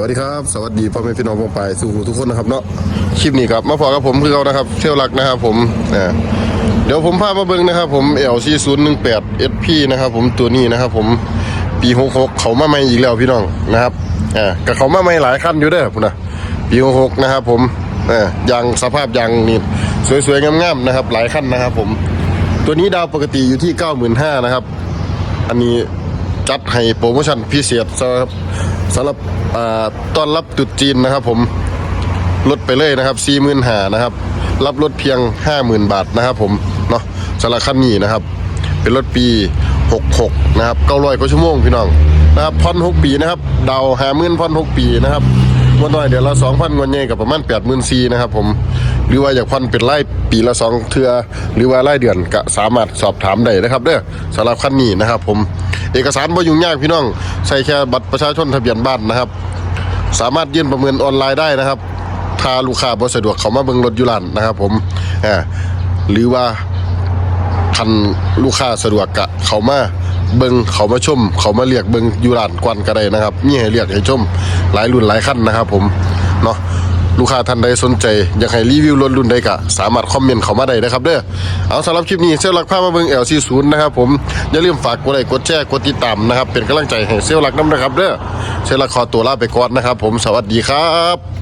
วัสดีครับ สวัสดีพ่อแม่พี่น้องพงไปสู่ทุกคนนะครับเนาะคลิปนี้ครับมาพอกับผมคือเขานะครับเที่ยวรักนะครับผมอ่าเดี๋ยวผมพามาเบิ่งนะครับผม LC 0 1 8 SP นะครับผมตัวนี้นะครับผมปี66เขามาใหม่อีกแล้วพี่น้องนะครับอ่ากับเขามาใหม่หลายคันอยู่เด้อพุ่นนะปี66นะครับผมอ่ายางสภาพยางนี่สวยๆงามๆนะครับ หลายคันนะครับผมตัวนี้ดาวปกติอยู่ที่ 95,000นะครับ อันนี้จัดให้โปรโมชั่นพิเศษ สำหรับต้อนรับตรุษจีนนะครับผมลดไปเลยนะครับ4 5 0 0 0นหานะครับ รับรถเพียง50,000บาทนะครับผมเนาะสำหรับคันนี้นะครับ เป็นรถปี 66 นะครับ900กว่าชั่วโมงพี่น้องนะครับผ่อน6ปีนะครับ ดาว50,000ผ่อน6ปีนะครับวดน้อยเดี๋ยวละ2,000งวดใหญ่กับประมาณ84,000นซีนะครับผมหรือว่าอยากผ่อนเป็นรายปีละสองเทือหรือว่ารายเดือนก็สามารถสอบถามได้นะครับเด้อสำหรับคันนี้นะครับผม เอกสารบ่ยุ่งยากพี่น้อง ใส่แค่บัตรประชาชนทะเบียนบ้านนะครับ สามารถยื่นประเมินออนไลน์ได้นะครับ ถ้าลูกค้าบ่สะดวกเขามาเบิ่งรถยุรันนะครับ ผมอ่าหรือว่าคันลูกค้าสะดวกกะเขามาเบิงเขามาชม เขามาเรียกเบิงยูรานกวนก็ได้นะครับ มีให้เรียกให้ชม หลายรุ่นหลายขั้นนะครับ ผมเนาะ ลูกค้าท่านใดสนใจ อยากให้รีวิวรถรุ่นใดก็สามารถคอมเมนต์เข้ามาได้นะครับเด้อเอาสำหรับคลิปนี้เซลลักพามาเบิง L40 นะครับผมอย่าลืมฝากกดไลค์กดแชร์กดติดตามนะครับเป็นกำลังใจให้เซลลักน้ำนะครับเด้อเซลลักขอตัวลาไปก่อนนะครับผมสวัสดีครับ